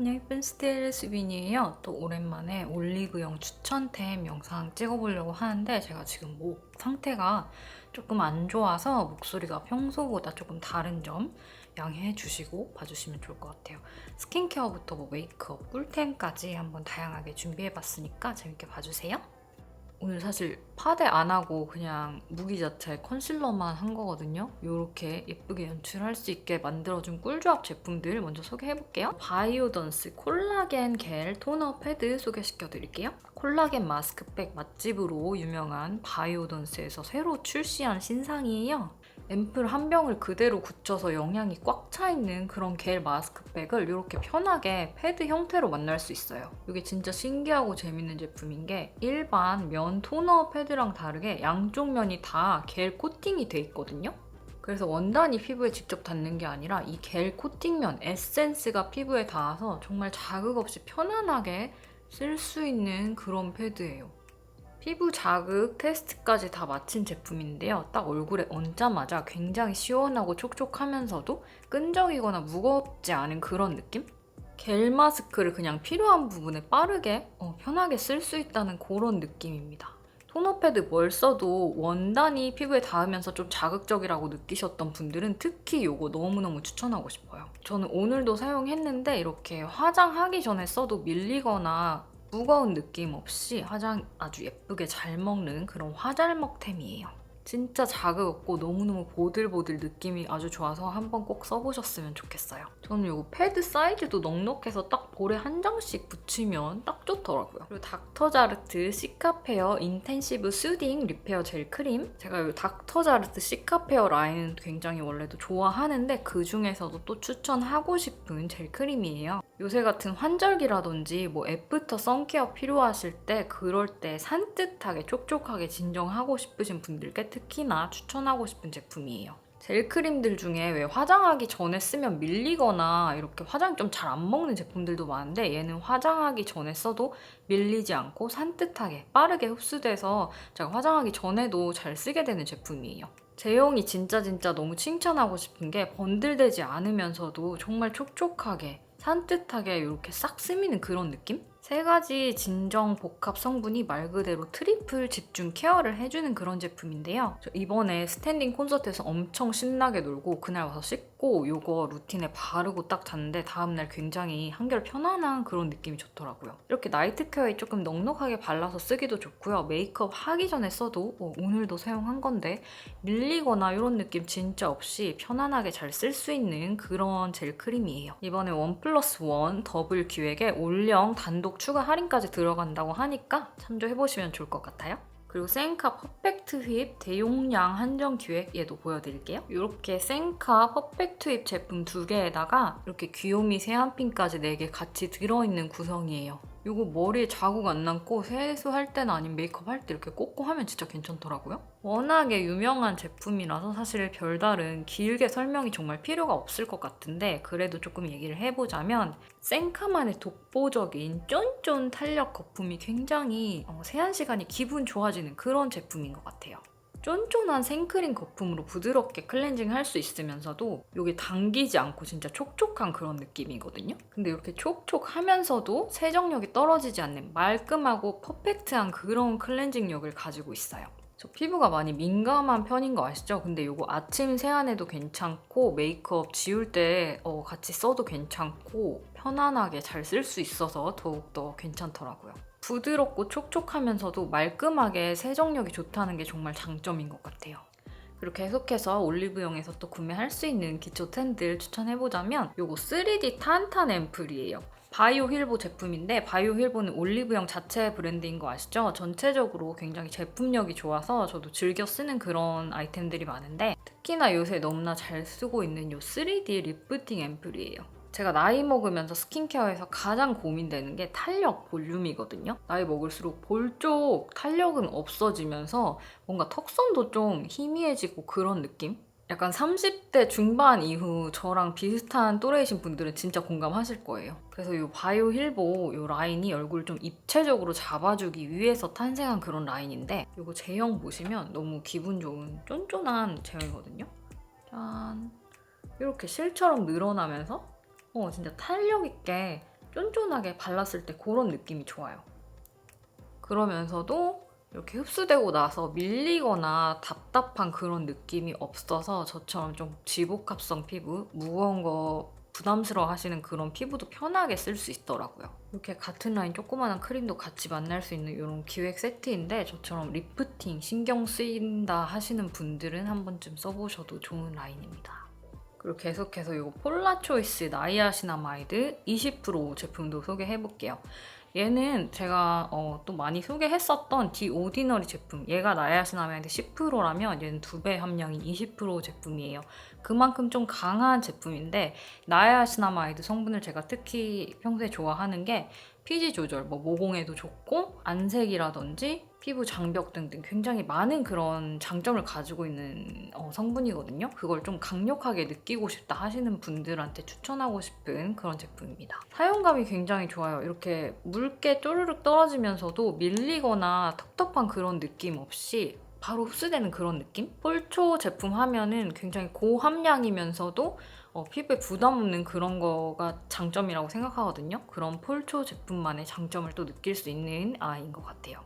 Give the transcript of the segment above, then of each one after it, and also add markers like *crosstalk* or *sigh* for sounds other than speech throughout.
안녕 예쁜 스틸 수빈이에요. 또 오랜만에 올리브영 추천템 영상 찍어보려고 하는데 제가 지금 목 상태가 조금 안 좋아서 목소리가 평소보다 조금 다른 점 양해해 주시고 봐주시면 좋을 것 같아요. 스킨케어부터 뭐 메이크업, 꿀템까지 한번 다양하게 준비해봤으니까 재밌게 봐주세요. 오늘 사실 파데 안 하고 그냥 무기 자체 컨실러만 한 거거든요. 이렇게 예쁘게 연출할 수 있게 만들어준 꿀조합 제품들 먼저 소개해볼게요. 바이오던스 콜라겐 겔 토너 패드 소개시켜드릴게요. 콜라겐 마스크팩 맛집으로 유명한 바이오던스에서 새로 출시한 신상이에요. 앰플 한 병을 그대로 굳혀서 영양이 꽉 차 있는 그런 겔 마스크팩을 이렇게 편하게 패드 형태로 만날 수 있어요. 이게 진짜 신기하고 재밌는 제품인 게 일반 면 토너 패드랑 다르게 양쪽 면이 다 겔 코팅이 돼 있거든요. 그래서 원단이 피부에 직접 닿는 게 아니라 이 겔 코팅면 에센스가 피부에 닿아서 정말 자극 없이 편안하게 쓸 수 있는 그런 패드예요. 피부 자극 테스트까지 다 마친 제품인데요. 딱 얼굴에 얹자마자 굉장히 시원하고 촉촉하면서도 끈적이거나 무겁지 않은 그런 느낌? 겔 마스크를 그냥 필요한 부분에 빠르게 어, 편하게 쓸 수 있다는 그런 느낌입니다. 토너 패드 뭘 써도 원단이 피부에 닿으면서 좀 자극적이라고 느끼셨던 분들은 특히 이거 너무너무 추천하고 싶어요. 저는 오늘도 사용했는데 이렇게 화장하기 전에 써도 밀리거나 무거운 느낌 없이 화장 아주 예쁘게 잘 먹는 그런 화잘먹템이에요. 진짜 자극 없고 너무너무 보들보들 느낌이 아주 좋아서 한번 꼭 써보셨으면 좋겠어요. 저는 이거 패드 사이즈도 넉넉해서 딱 볼에 한 장씩 붙이면 딱 좋더라고요. 그리고 닥터자르트 시카페어 인텐시브 수딩 리페어 젤 크림. 제가 이 닥터자르트 시카페어 라인은 굉장히 원래도 좋아하는데 그 중에서도 또 추천하고 싶은 젤 크림이에요. 요새 같은 환절기라든지 뭐 애프터 선케어 필요하실 때 그럴 때 산뜻하게 촉촉하게 진정하고 싶으신 분들께 특히나 추천하고 싶은 제품이에요. 젤 크림들 중에 왜 화장하기 전에 쓰면 밀리거나 이렇게 화장 좀 잘 안 먹는 제품들도 많은데 얘는 화장하기 전에 써도 밀리지 않고 산뜻하게 빠르게 흡수돼서 제가 화장하기 전에도 잘 쓰게 되는 제품이에요. 제형이 진짜 진짜 너무 칭찬하고 싶은 게 번들대지 않으면서도 정말 촉촉하게 산뜻하게 이렇게 싹 스미는 그런 느낌? 세 가지 진정 복합 성분이 말 그대로 트리플 집중 케어를 해주는 그런 제품인데요. 저 이번에 스탠딩 콘서트에서 엄청 신나게 놀고 그날 와서 씻고 이거 루틴에 바르고 딱 잤는데 다음날 굉장히 한결 편안한 그런 느낌이 좋더라고요. 이렇게 나이트 케어에 조금 넉넉하게 발라서 쓰기도 좋고요. 메이크업 하기 전에 써도 어, 오늘도 사용한 건데 밀리거나 이런 느낌 진짜 없이 편안하게 잘 쓸 수 있는 그런 젤 크림이에요. 이번에 원 플러스 원 더블 기획에 올영 단독 추가 할인까지 들어간다고 하니까 참조해보시면 좋을 것 같아요. 그리고 생카 퍼펙트 휩 대용량 한정 기획 얘도 보여드릴게요. 이렇게 생카 퍼펙트 휩 제품 두 개에다가 이렇게 귀요미 세안핀까지 4개 같이 들어있는 구성이에요. 이거 머리에 자국 안 남고 세수할 때나 아니면 메이크업 할 때 이렇게 꽂고 하면 진짜 괜찮더라고요. 워낙에 유명한 제품이라서 사실 별다른 길게 설명이 정말 필요가 없을 것 같은데 그래도 조금 얘기를 해보자면 생카만의 독보적인 쫀쫀 탄력 거품이 굉장히 어, 세안 시간이 기분 좋아지는 그런 제품인 것 같아요. 쫀쫀한 생크림 거품으로 부드럽게 클렌징 할 수 있으면서도 이게 당기지 않고 진짜 촉촉한 그런 느낌이거든요. 근데 이렇게 촉촉하면서도 세정력이 떨어지지 않는 말끔하고 퍼펙트한 그런 클렌징력을 가지고 있어요. 저 피부가 많이 민감한 편인 거 아시죠? 근데 이거 아침 세안에도 괜찮고 메이크업 지울 때 어, 같이 써도 괜찮고 편안하게 잘 쓸 수 있어서 더욱더 괜찮더라고요. 부드럽고 촉촉하면서도 말끔하게 세정력이 좋다는 게 정말 장점인 것 같아요. 그리고 계속해서 올리브영에서 또 구매할 수 있는 기초 템들 추천해보자면 요거 3D 탄탄 앰플이에요. 바이오 힐보 제품인데 바이오 힐보는 올리브영 자체 브랜드인 거 아시죠? 전체적으로 굉장히 제품력이 좋아서 저도 즐겨 쓰는 그런 아이템들이 많은데 특히나 요새 너무나 잘 쓰고 있는 요 3D 리프팅 앰플이에요. 제가 나이 먹으면서 스킨케어에서 가장 고민되는 게 탄력 볼륨이거든요. 나이 먹을수록 볼 쪽 탄력은 없어지면서 뭔가 턱선도 좀 희미해지고 그런 느낌? 약간 30대 중반 이후 저랑 비슷한 또래이신 분들은 진짜 공감하실 거예요. 그래서 이 바이오 힐보 이 라인이 얼굴 좀 입체적으로 잡아주기 위해서 탄생한 그런 라인인데 이거 제형 보시면 너무 기분 좋은 쫀쫀한 제형이거든요. 짠. 이렇게 실처럼 늘어나면서 어 진짜 탄력 있게 쫀쫀하게 발랐을 때 그런 느낌이 좋아요. 그러면서도 이렇게 흡수되고 나서 밀리거나 답답한 그런 느낌이 없어서 저처럼 좀 지복합성 피부, 무거운 거 부담스러워 하시는 그런 피부도 편하게 쓸 수 있더라고요. 이렇게 같은 라인 조그마한 크림도 같이 만날 수 있는 이런 기획 세트인데 저처럼 리프팅 신경 쓰인다 하시는 분들은 한 번쯤 써보셔도 좋은 라인입니다. 그리고 계속해서 이거 폴라 초이스 나이아시나마이드 20% 제품도 소개해볼게요. 얘는 제가 어, 또 많이 소개했었던 디 오디너리 제품 얘가 나이아시나마이드 10%라면 얘는 두 배 함량인 20% 제품이에요. 그만큼 좀 강한 제품인데 나이아시나마이드 성분을 제가 특히 평소에 좋아하는 게 피지 조절, 뭐 모공에도 좋고 안색이라든지 피부 장벽 등등 굉장히 많은 그런 장점을 가지고 있는 어, 성분이거든요. 그걸 좀 강력하게 느끼고 싶다 하시는 분들한테 추천하고 싶은 그런 제품입니다. 사용감이 굉장히 좋아요. 이렇게 묽게 쪼르륵 떨어지면서도 밀리거나 텁텁한 그런 느낌 없이 바로 흡수되는 그런 느낌? 폴초 제품 하면은 굉장히 고함량이면서도 어, 피부에 부담 없는 그런 거가 장점이라고 생각하거든요. 그런 폴초 제품만의 장점을 또 느낄 수 있는 아이인 것 같아요.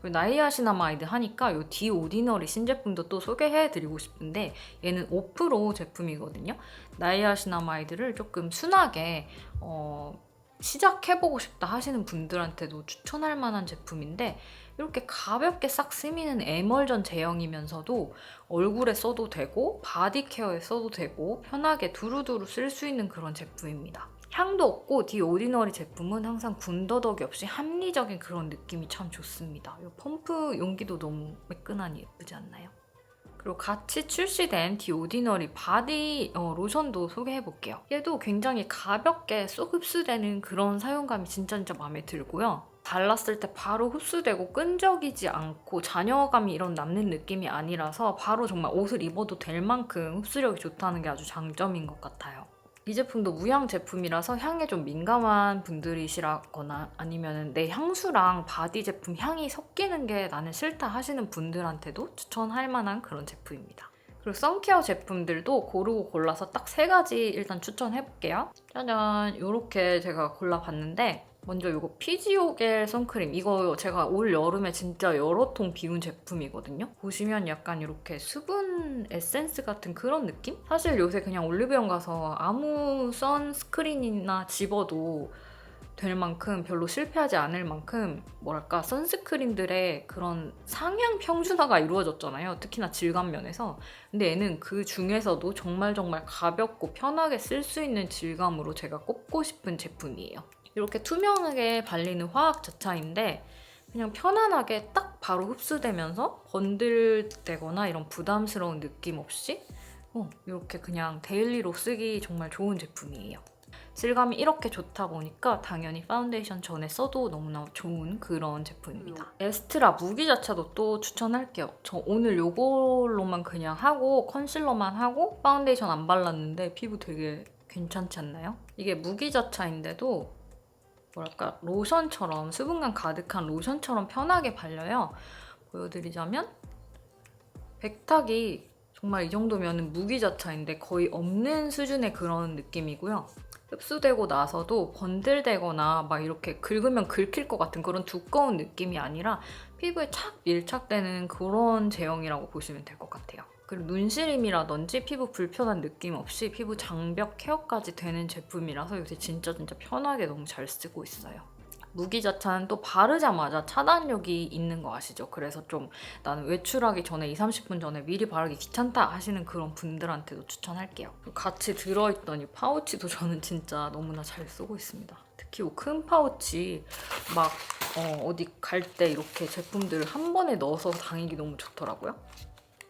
그리고 나이아시나마이드 하니까 이 디오디너리 신제품도 또 소개해드리고 싶은데 얘는 5% 제품이거든요. 나이아시나마이드를 조금 순하게 어, 시작해보고 싶다 하시는 분들한테도 추천할 만한 제품인데 이렇게 가볍게 싹 스미는 에멀전 제형이면서도 얼굴에 써도 되고 바디 케어에 써도 되고 편하게 두루두루 쓸 수 있는 그런 제품입니다. 향도 없고 디오디너리 제품은 항상 군더더기 없이 합리적인 그런 느낌이 참 좋습니다. 이 펌프 용기도 너무 매끈하니 예쁘지 않나요? 그리고 같이 출시된 디오디너리 바디 어, 로션도 소개해볼게요. 얘도 굉장히 가볍게 쏙 흡수되는 그런 사용감이 진짜 진짜 마음에 들고요. 발랐을 때 바로 흡수되고 끈적이지 않고 잔여감이 이런 남는 느낌이 아니라서 바로 정말 옷을 입어도 될 만큼 흡수력이 좋다는 게 아주 장점인 것 같아요. 이 제품도 무향 제품이라서 향에 좀 민감한 분들이시라거나 아니면 내 향수랑 바디 제품 향이 섞이는 게 나는 싫다 하시는 분들한테도 추천할 만한 그런 제품입니다. 그리고 선케어 제품들도 고르고 골라서 딱 세 가지 일단 추천해볼게요. 짜잔! 이렇게 제가 골라봤는데 먼저 이거 피지오겔 선크림. 이거 제가 올 여름에 진짜 여러 통 비운 제품이거든요. 보시면 약간 이렇게 수분 에센스 같은 그런 느낌? 사실 요새 그냥 올리브영 가서 아무 선스크린이나 집어도 될 만큼 별로 실패하지 않을 만큼 뭐랄까 선스크린들의 그런 상향 평준화가 이루어졌잖아요. 특히나 질감 면에서. 근데 얘는 그 중에서도 정말 정말 가볍고 편하게 쓸 수 있는 질감으로 제가 꼽고 싶은 제품이에요 이렇게 투명하게 발리는 화학 자차인데 그냥 편안하게 딱 바로 흡수되면서 번들되거나 이런 부담스러운 느낌 없이 어, 이렇게 그냥 데일리로 쓰기 정말 좋은 제품이에요. 질감이 이렇게 좋다 보니까 당연히 파운데이션 전에 써도 너무나 좋은 그런 제품입니다. 에스트라 무기 자체도 또 추천할게요. 저 오늘 이걸로만 그냥 하고 컨실러만 하고 파운데이션 안 발랐는데 피부 되게 괜찮지 않나요? 이게 무기 자차인데도 뭐랄까 로션처럼 수분감 가득한 로션처럼 편하게 발려요. 보여드리자면 백탁이 정말 이 정도면 무기자차인데 거의 없는 수준의 그런 느낌이고요. 흡수되고 나서도 번들대거나 막 이렇게 긁으면 긁힐 것 같은 그런 두꺼운 느낌이 아니라 피부에 착 밀착되는 그런 제형이라고 보시면 될 것 같아요. 그리고 눈시림이라든지 피부 불편한 느낌 없이 피부 장벽 케어까지 되는 제품이라서 요새 진짜 진짜 편하게 너무 잘 쓰고 있어요. 무기자차는 또 바르자마자 차단력이 있는 거 아시죠? 그래서 좀 나는 외출하기 전에 2, 30분 전에 미리 바르기 귀찮다 하시는 그런 분들한테도 추천할게요. 같이 들어있던 이 파우치도 *laughs* 저는 진짜 너무나 잘 쓰고 있습니다. 특히 이 큰 파우치 막 어, 디갈 때 이렇게 제품들을 한 번에 넣어서 다니기 너무 좋더라고요.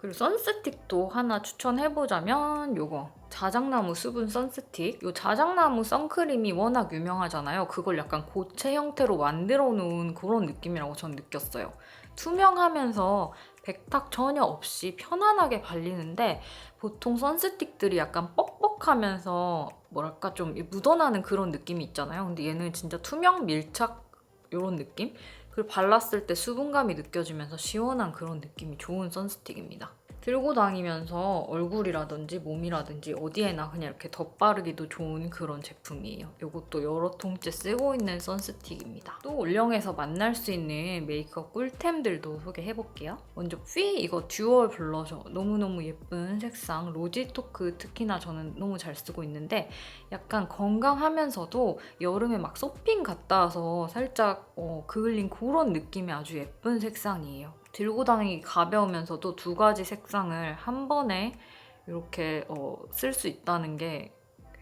그리고 선스틱도 하나 추천해보자면 요거. 자작나무 수분 선스틱. 요 자작나무 선크림이 워낙 유명하잖아요. 그걸 약간 고체 형태로 만들어 놓은 그런 느낌이라고 전 느꼈어요. 투명하면서 백탁 전혀 없이 편안하게 발리는데 보통 선스틱들이 약간 뻑뻑하면서 뭐랄까 좀 묻어나는 그런 느낌이 있잖아요. 근데 얘는 진짜 투명 밀착 이런 느낌? 그리고 발랐을 때 수분감이 느껴지면서 시원한 그런 느낌이 좋은 선스틱입니다. 들고 다니면서 얼굴이라든지 몸이라든지 어디에나 그냥 이렇게 덧바르기도 좋은 그런 제품이에요. 이것도 여러 통째 쓰고 있는 선스틱입니다. 또 올영에서 만날 수 있는 메이크업 꿀템들도 소개해볼게요. 먼저 피 이거 듀얼 블러셔 너무너무 예쁜 색상 로지토크 특히나 저는 너무 잘 쓰고 있는데 약간 건강하면서도 여름에 막 쇼핑 갔다 와서 살짝 어, 그을린 그런 느낌의 아주 예쁜 색상이에요. 들고 다니기 가벼우면서도 두 가지 색상을 한 번에 이렇게 어, 쓸 수 있다는 게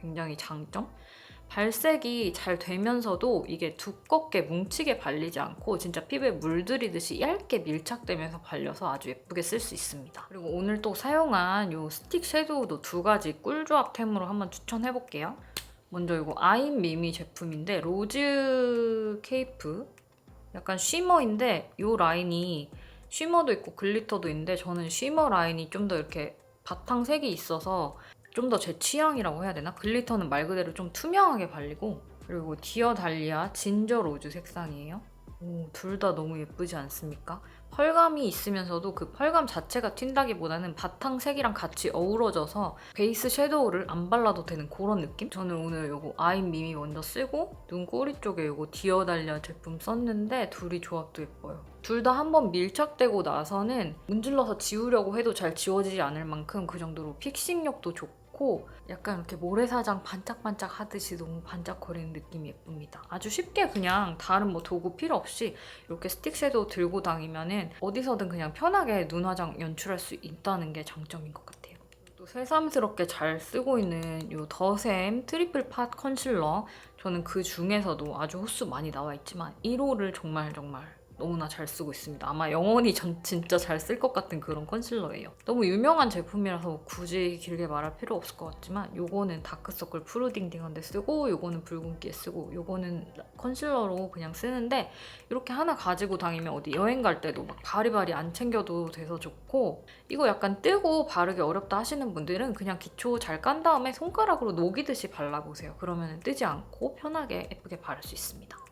굉장히 장점? 발색이 잘 되면서도 이게 두껍게 뭉치게 발리지 않고 진짜 피부에 물들이듯이 얇게 밀착되면서 발려서 아주 예쁘게 쓸 수 있습니다. 그리고 오늘 또 사용한 이 스틱 섀도우도 두 가지 꿀조합템으로 한번 추천해볼게요. 먼저 이거 아임 미미 제품인데 로즈 케이프 약간 쉬머인데 이 라인이 쉬머도 있고 글리터도 있는데 저는 쉬머 라인이 좀 더 이렇게 바탕색이 있어서 좀 더 제 취향이라고 해야 되나? 글리터는 말 그대로 좀 투명하게 발리고 그리고 디어 달리아 진저 로즈 색상이에요. 둘다 너무 예쁘지 않습니까? 펄감이 있으면서도 그 펄감 자체가 튄다기보다는 바탕색이랑 같이 어우러져서 베이스 섀도우를 안 발라도 되는 그런 느낌? 저는 오늘 이거 아임 미미 먼저 쓰고 눈꼬리 쪽에 이거 디어 달리아 제품 썼는데 둘이 조합도 예뻐요. 둘 다 한번 밀착되고 나서는 문질러서 지우려고 해도 잘 지워지지 않을 만큼 그 정도로 픽싱력도 좋고 약간 이렇게 모래사장 반짝반짝 하듯이 너무 반짝거리는 느낌이 예쁩니다. 아주 쉽게 그냥 다른 뭐 도구 필요 없이 이렇게 스틱 섀도우 들고 다니면은 어디서든 그냥 편하게 눈 화장 연출할 수 있다는 게 장점인 것 같아요. 또 새삼스럽게 잘 쓰고 있는 이 더샘 트리플 팟 컨실러 저는 그 중에서도 아주 호수 많이 나와 있지만 1호를 정말 정말 너무나 잘 쓰고 있습니다. 아마 영원히 전 진짜 잘 쓸 것 같은 그런 컨실러예요. 너무 유명한 제품이라서 굳이 길게 말할 필요 없을 것 같지만 요거는 다크서클 푸르딩딩한데 쓰고 요거는 붉은기에 쓰고 요거는 컨실러로 그냥 쓰는데 이렇게 하나 가지고 다니면 어디 여행 갈 때도 막 바리바리 안 챙겨도 돼서 좋고 이거 약간 뜨고 바르기 어렵다 하시는 분들은 그냥 기초 잘 깐 다음에 손가락으로 녹이듯이 발라보세요. 그러면 뜨지 않고 편하게 예쁘게 바를 수 있습니다.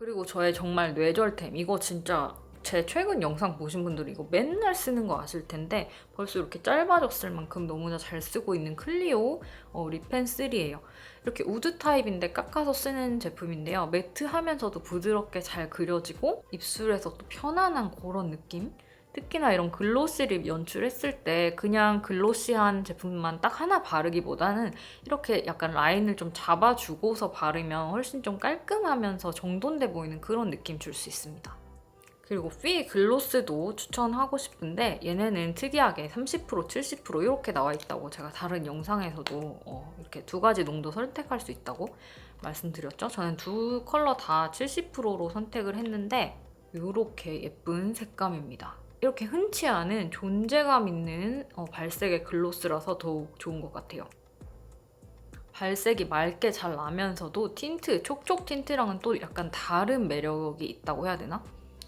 그리고 저의 정말 뇌절템 이거 진짜 제 최근 영상 보신 분들이 이거 맨날 쓰는 거 아실 텐데 벌써 이렇게 짧아졌을 만큼 너무나 잘 쓰고 있는 클리오 어, 립펜 3예요. 이렇게 우드 타입인데 깎아서 쓰는 제품인데요. 매트하면서도 부드럽게 잘 그려지고 입술에서 또 편안한 그런 느낌? 특히나 이런 글로시 립 연출했을 때 그냥 글로시한 제품만 딱 하나 바르기보다는 이렇게 약간 라인을 좀 잡아주고서 바르면 훨씬 좀 깔끔하면서 정돈돼 보이는 그런 느낌 줄 수 있습니다. 그리고 피 글로스도 추천하고 싶은데 얘네는 특이하게 30% 70% 이렇게 나와 있다고 제가 다른 영상에서도 어, 이렇게 두 가지 농도 선택할 수 있다고 말씀드렸죠. 저는 두 컬러 다 70%로 선택을 했는데 이렇게 예쁜 색감입니다. 이렇게 흔치 않은 존재감 있는 어, 발색의 글로스라서 더욱 좋은 것 같아요. 발색이 맑게 잘 나면서도 틴트, 촉촉 틴트랑은 또 약간 다른 매력이 있다고 해야 되나?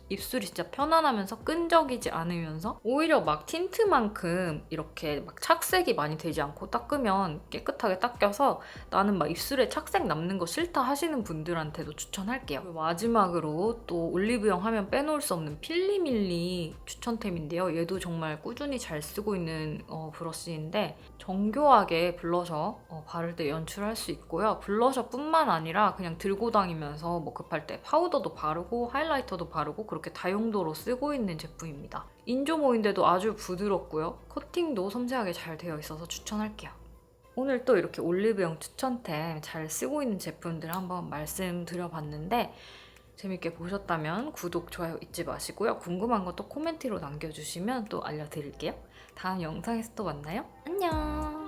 입술이 진짜 편안하면서 끈적이지 않으면서 오히려 막 틴트만큼 이렇게 막 착색이 많이 되지 않고 닦으면 깨끗하게 닦여서 나는 막 입술에 착색 남는 거 싫다 하시는 분들한테도 추천할게요. 마지막으로 또 올리브영 하면 빼놓을 수 없는 필리밀리 추천템인데요. 얘도 정말 꾸준히 잘 쓰고 있는 어, 브러쉬인데 정교하게 블러셔 어, 바를 때 연출할 수 있고요. 블러셔뿐만 아니라 그냥 들고 다니면서 뭐 급할 때 파우더도 바르고 하이라이터도 바르고 그 렇게 다용도로 쓰고 있는 제품입니다. 인조모인데도 아주 부드럽고요. 코팅도 섬세하게 잘 되어 있어서 추천할게요. 오늘 또 이렇게 올리브영 추천템 잘 쓰고 있는 제품들 한번 말씀드려봤는데 재밌게 보셨다면 구독, 좋아요 잊지 마시고요. 궁금한 것도 코멘트로 남겨주시면 또 알려드릴게요. 다음 영상에서 또 만나요. 안녕!